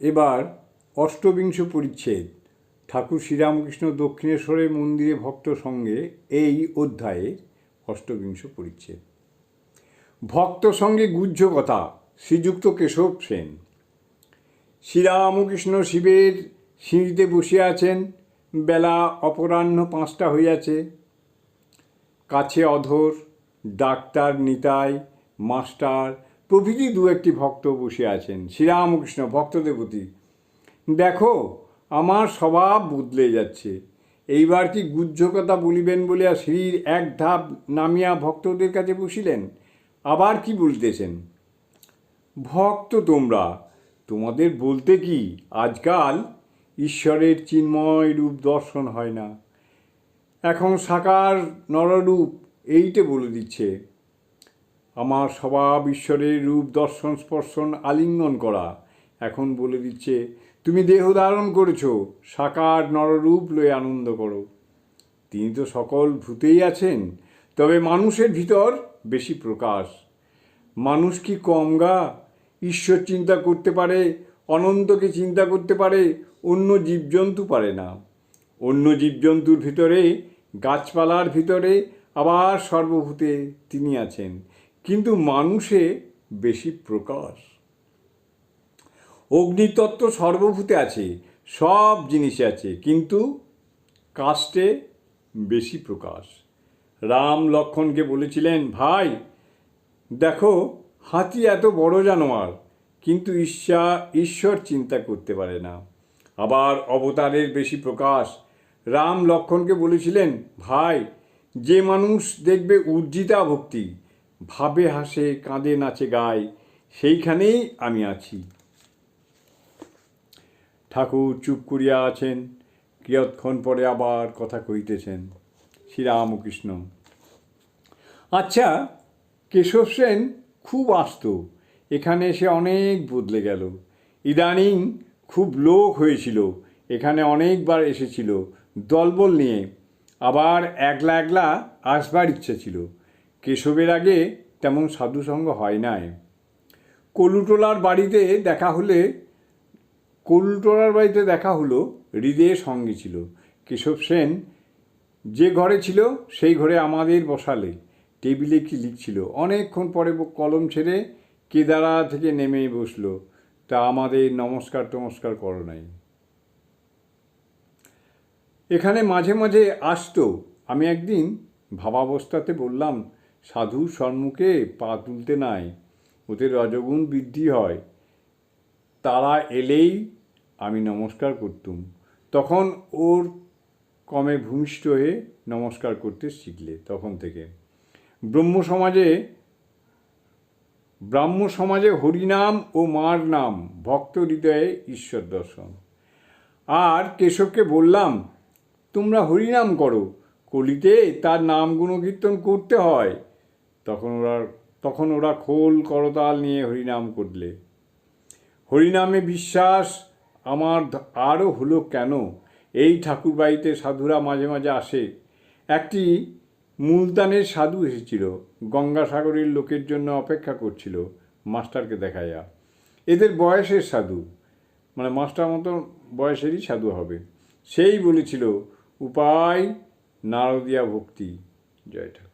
এবার অষ্টবিংশ পরিচ্ছেদ। ঠাকুর শ্রীরামকৃষ্ণ দক্ষিণেশ্বরের মন্দিরে ভক্ত সঙ্গে এই অধ্যায়ে অষ্টবিংশ পরিচ্ছেদ। ভক্ত সঙ্গে গুহ্য কথা, শ্রীযুক্ত কেশব সেন। শ্রীরামকৃষ্ণ শিবের সিঁড়িতে বসে আছেন, বেলা অপরাহ্ন পাঁচটা হইয়াছে। কাছে অধর, ডাক্তার, নিতাই, মাস্টার প্রভৃতি দু একটি ভক্ত বসে আছেন। শ্রীরামকৃষ্ণ, ভক্তদের প্রতি। দেখো, আমার স্বভাব বদলে যাচ্ছে। এইবার কি গুহ্য কথা বলিবেন বলিয়া শ্রীর এক ধাপ নামিয়া ভক্তদের কাছে বসিলেন? আবার কি বলতেছেন? ভক্ত তোমরা, তোমাদের বলতে কি আজকাল ঈশ্বরের চিন্ময় রূপ দর্শন হয় না? এখন সাকার নররূপ এইটে বলে দিচ্ছে। আমার স্বভাব ঈশ্বরের রূপ, দর্শন, স্পর্শন আলিঙ্গন করা। এখন বলে দিচ্ছে, তুমি দেহ ধারণ করেছ, সাকার নররূপ লয়ে আনন্দ করো। তিনি তো সকল ভূতেই আছেন, তবে মানুষের ভিতর বেশি প্রকাশ। মানুষ কি কম গা? ঈশ্বর চিন্তা করতে পারে, অনন্তকে চিন্তা করতে পারে, অন্য জীবজন্তু পারে না। অন্য জীবজন্তুর ভিতরে, গাছপালার ভিতরে আবার সর্বভূতে তিনি আছেন। কিন্তু মানুষে বেশি প্রকাশ। অগ্নিতত্ত্ব সর্বভূতে আছে, সব জিনিসে আছে, কিন্তু কাস্টে বেশি প্রকাশ। রাম লক্ষণকে বলেছিলেন, ভাই, দেখো, হাতি এত বড় জানোয়ার, কিন্তু ঈর্ষা, ঈশ্বর চিন্তা করতে পারে না। আবার অবতারের বেশি প্রকাশ। রাম লক্ষণকে বলেছিলেন, ভাই, যে মানুষ দেখবে উর্জিতা ভক্তি ভাবে হাসে, কাঁদে, নাচে, গায়, সেইখানেই আমি আছি। ঠাকুর চুপ করিয়া আছেন, কিয়ৎক্ষণ পরে আবার কথা কইতেছেন শ্রীরামকৃষ্ণ। আচ্ছা কেশব সেন খুব আসত, এখানে এসে অনেক বদলে গেল। ইদানিং খুব লোক হয়েছিল, এখানে অনেকবার এসেছিল, দলবল নিয়ে, আবার একলা একলা আসবার ইচ্ছে ছিল। কেশবের আগে তেমন সাধুসঙ্গ হয় নাই। কলুটোলার বাড়িতে দেখা হলে, কলুটোলার বাড়িতে দেখা হলো হৃদয়ের সঙ্গে ছিল। কেশব সেন যে ঘরে ছিল, সেই ঘরে আমাদের বসালে। টেবিলে কি লিখছিল? অনেকক্ষণ পরে কলম ছেড়ে কেদারা থেকে নেমে বসল। তা আমাদের নমস্কার টমস্কার করো নাই। এখানে মাঝে মাঝে আসতো। আমি একদিন ভাবাবস্থাতে বললাম সাধু সম্মুখে পা তুলতে নাই। ওতে রজগুণ বৃদ্ধি হয়। তারা এলেই আমি নমস্কার করতুম। তখন ওর কমে ভূমিষ্ঠ হয়ে নমস্কার করতে শিখলে তখন থেকে। ব্রহ্ম সমাজে, ব্রাহ্ম সমাজে হরিনাম ও মার নাম, ভক্ত হৃদয়ে ঈশ্বর দর্শন। আর কেশবকে বললাম, তোমরা হরিনাম করো। কলিতে তার নাম গুণকীর্তন করতে হয়। তখন ওরা তখন ওরা খোল করতাল নিয়ে হরিনাম করলে। হরিনামে বিশ্বাস, আমার আরও হলো কেন? এই ঠাকুরবাড়িতে সাধুরা মাঝে মাঝে আসে। একটি মুলতানের সাধু এসেছিল, গঙ্গাসাগরের লোকের জন্য অপেক্ষা করছিল, মাস্টারকে দেখাইয়া। এদের বয়সের সাধু মানে মাস্টার মতো বয়সেরই সাধু হবে। সেই বলেছিল, উপায় নারদিয়া ভক্তি। জয় ঠাকুর